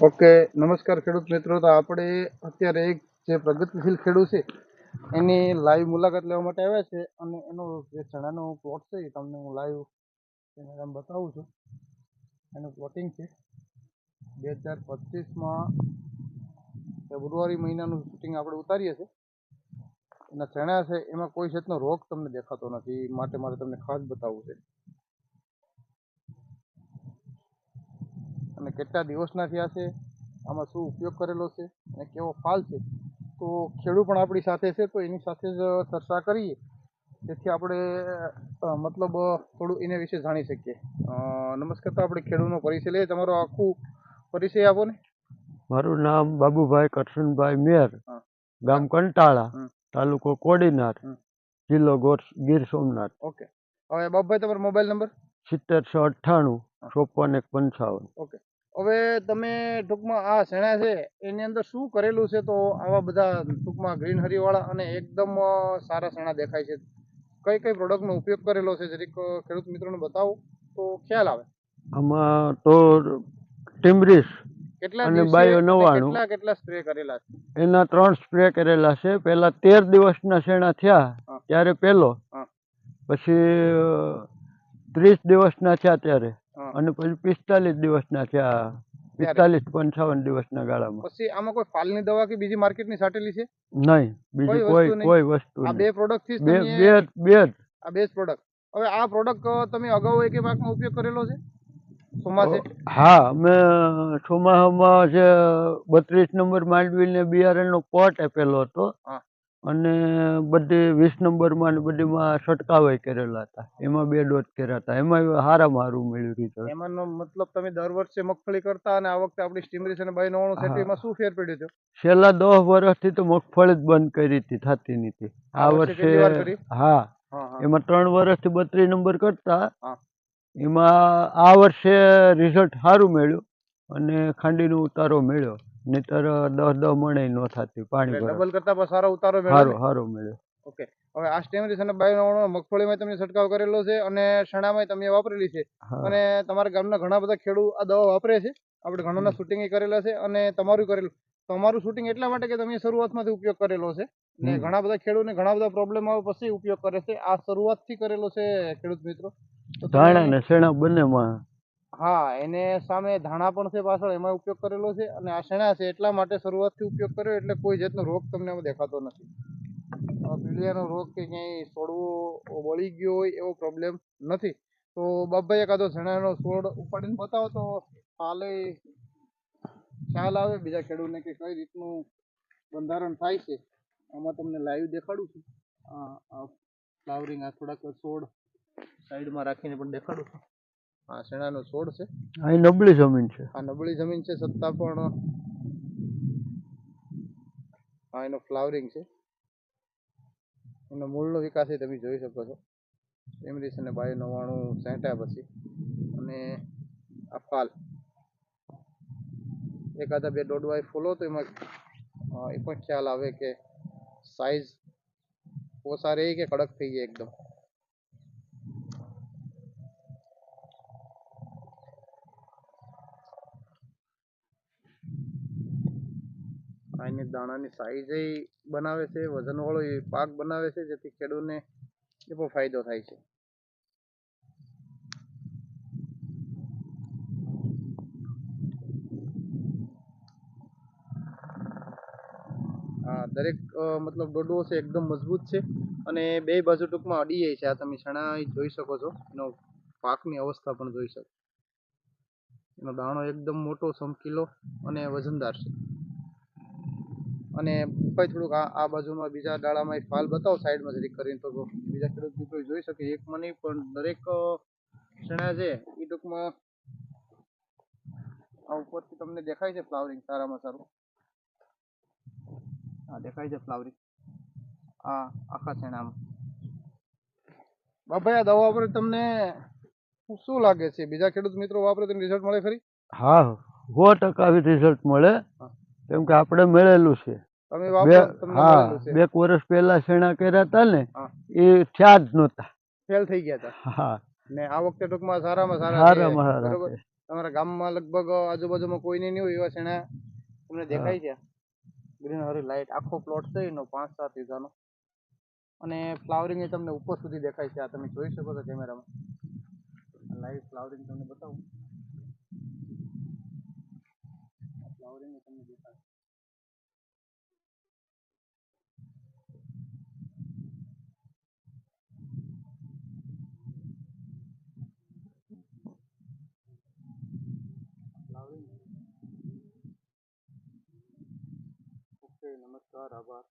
Okay, નમસ્કાર ખેડૂત મિત્રો. તો આપણે અત્યારે એક જે પ્રગતિશીલ ખેડૂત છે, એની લાઈવ મુલાકાત લેવા માટે આવ્યા છે અને એનો જે ચણાનો પ્લોટ છે એ તમને હું લાઈવ કેમેરામાં બતાવું છું. એનું પ્લોટિંગ છે. બે હજાર પચીસમાં ફેબ્રુઆરી મહિનાનું શૂટિંગ આપણે ઉતારીએ છીએ. એના ચણા છે, એમાં કોઈ જાતનો રોગ તમને દેખાતો નથી. માટે મારે તમને ખાસ બતાવવું છે. અને કેટલા દિવસના થયા છે આમાં શું ઉપયોગ કરેલો છે અને કેવો ફાલ છે. તો ખેડૂત પણ આપણી સાથે છે તો એની સાથે જ ચર્ચા કરીએ. જેથી આપણે મતલબ થોડું એને વિશે જાણી શકીએ. નમસ્કાર તો આપણે ખેડૂતનો પરિચય લઈએ. તમારો આખું પરિચય આપો ને. મારું નામ બાબુભાઈ કરશનભાઈ મેર ગામ કંટાળા તાલુકો કોડીનાર જિલ્લો ગોર- ગીર સોમનાથ. ઓકે. હવે બાબુભાઈ તમારો મોબાઈલ નંબર? સિત્તેરસો અઠ્ઠાણું ચોપન એક પંચાવન. હવે તમે ટૂંકમાં આ શેણા છે એની અંદર શું કરેલું છે તો આવા બધા ટૂંકમાં ગ્રીનહરીવાળા અને એકદમ સારા શેણા દેખાય છે. કઈ કઈ પ્રોડક્ટનો ઉપયોગ કરેલો છે જરીક ખેડૂત મિત્રોને બતાવો તો ખ્યાલ આવે. આમાં તો ટીમરીશ કેટલા અને બાયો અને કેટલા કેટલા સ્પ્રે કરેલા છે? એના ત્રણ સ્પ્રે કરેલા છે. પહેલા તેર દિવસના શેણા થયા ત્યારે પહેલો. પછી ત્રીસ દિવસના થયા ત્યારે. અને પછી પિસ્તાલીસ દિવસના થયા પિસ્તાલીસ પંચાવન દિવસના ગાળામાં. પછી આમાં કોઈ ફાલની દવા કે બીજી માર્કેટની સાટેલી છે? નહીં બીજી કોઈ કોઈ વસ્તુ આ બે પ્રોડક્ટથી બે બે બે આ બે પ્રોડક્ટ હવે આ પ્રોડક્ટ તમે અગાઉ એક પાકમાં ઉપયોગ કરેલો છે? હા અમે ચોમાસામાં જે બત્રીસ નંબર માંડવીને બિયારણનો પોટ આપેલો હતો. અને બધી વીસ નંબરમાં ને બધીમાં છંટકાવ કરેલા હતા. એમાં બે ડોઝ કર્યા હતા. એમાં હારા મારું મળ્યું રિઝલ્ટ એમાંનો મતલબ તમે દર વર્ષે મગફળી કરતા અને આ વખતે આપણી સ્ટીમરીસ અને બાઈ નવાણું. એમાં શું ફેર પડ્યો છે? છેલ્લા દસ વર્ષથી તો મગફળી જ બંધ કરી હતી થતી નથી. આ વર્ષે હા. એમાં ત્રણ વર્ષથી બત્રીસ નંબર કરતા. એમાં આ વર્ષે રિઝલ્ટ સારું મળ્યું અને ખાંડીનો ઉતારો મળ્યો. નહીતર દસ દસ મણે ન થતી પાણી ડબલ કરતા પણ સારો ઉતારો મેળવ્યો સારો સારો મળ્યો ઓકે. હવે આ સ્ટેમરી અને બાય નવાણું મગફળીમાં તમે છંટકાવ કરેલો છે અને શણામાં તમે વાપરેલી છે. અને તમારા ગામના ઘણા બધા ખેડૂત આ દવા વાપરે છે. આપણે ઘણાના શૂટિંગ કરેલા છે અને તમારું કરેલું. તમારું શૂટિંગ એટલા માટે કે તમે શરૂઆતમાંથી ઉપયોગ કરેલો છે. ને ઘણા બધા ખેડૂતને ઘણા બધા પ્રોબ્લેમ આવે પછી ઉપયોગ કરે છે. આ શરૂઆતથી કરેલો છે ખેડૂત મિત્રો. ધાણા ને શેણા બંનેમાં હા, એને સામે ધાણા પણ છે પાછળ, એમાં ઉપયોગ કરેલો છે અને આ શેણા છે, એટલા માટે શરૂઆતથી ઉપયોગ કર્યો એટલે કોઈ જાતનો રોગ તમને દેખાતો નથી. પીળિયાનો રોગ કે ક્યાંય છોડવો વળી ગયો હોય એવો પ્રોબ્લેમ નથી. તો બાપભાઈ એકાદો શેણાનો છોડ ઉપાડીને બતાવો તો હાલે ખ્યાલ આવે બીજા ખેડૂતને કે કઈ રીતનું બંધારણ થાય છે. આમાં તમને લાઈવ દેખાડું છું. ફ્લાવરિંગ આ થોડાક છોડ સાઈડમાં રાખીને પણ દેખાડું છું. આ શેણાનો છોડ છે. અહીં નબળી જમીન છે. આ નબળી જમીન છે સત્તા પણ આ એનો ફ્લાવરિંગ છે. એનો મૂળનો વિકાસ એ તમે જોઈ શકો છો. એમરીસ અને બાયો નવ્વાણું છાંટ્યા પછી અને આ ફાલ. એકાદા બે દોઢવાય ફૂલો તો એમાં એ પણ ખ્યાલ આવે કે સાઈઝ ઓછા રહી કે કડક થઈ જાય એકદમ. આ એની દાણાની સાઈઝ બનાવે છે વજન વાળો એ પાક બનાવે છે, જેથી ખેડૂતને એ પણ ફાયદો થાય છે. દરેક મતલબ ડોડવો છે એકદમ મજબૂત છે અને બે બાજુ ટૂંકમાં અડી જાય છે. આ તમે ચણા જોઈ શકો છો. એનો પાકની અવસ્થા પણ જોઈ શકો. એનો દાણો એકદમ મોટો ચમકીલો અને વજનદાર છે. અને ઉપર થોડુંક આ આ બાજુમાં બીજા ડાળામાં એક ફાલ બતાવો સાઈડમાં જરીક કરીને તો બીજા ખેડૂત મિત્રો જોઈ શકે એક માં નહીં પણ દરેક ચણા છે એ ટૂંકમાં આ ઉપરથી તમને દેખાય છે ફ્લાવરિંગ સારામાં સારું? હા દેખાય છે ફ્લાવરિંગ. આ આખા ચણામાં બાપા આ દવા વાપરે તમને શું લાગે છે? બીજા ખેડૂત મિત્રો વાપરે તો રિઝલ્ટ મળે ખરી હા સો ટકા રિઝલ્ટ મળે. હા. કેમ કે આપણે મેળેલું છે. બે હા બે વર્ષ પહેલા શેણા કર્યા હતા ને એ થયા જ નહોતા. ફેલ થઈ ગયા હતા હા. ને આ વખતે ટૂંકમાં સારામાં સારા સારામાં સારા તમારા ગામમાં લગભગ આજુબાજુમાં કોઈને નહીં હોય એવા શેણા તમને દેખાય છે? ગ્રીન હરી લાઇટ આખો પ્લોટ છે એનો પાંચ સાત વીઘાનો. અને ફ્લાવરિંગ એ તમને ઉપર સુધી દેખાય છે. આ તમે જોઈ શકો છો કેમેરામાં લાઈવ ફ્લાવરિંગ તમને બતાવું. ફ્લાવરિંગ તમને દેખાય ઓકે નમસ્કાર આભાર.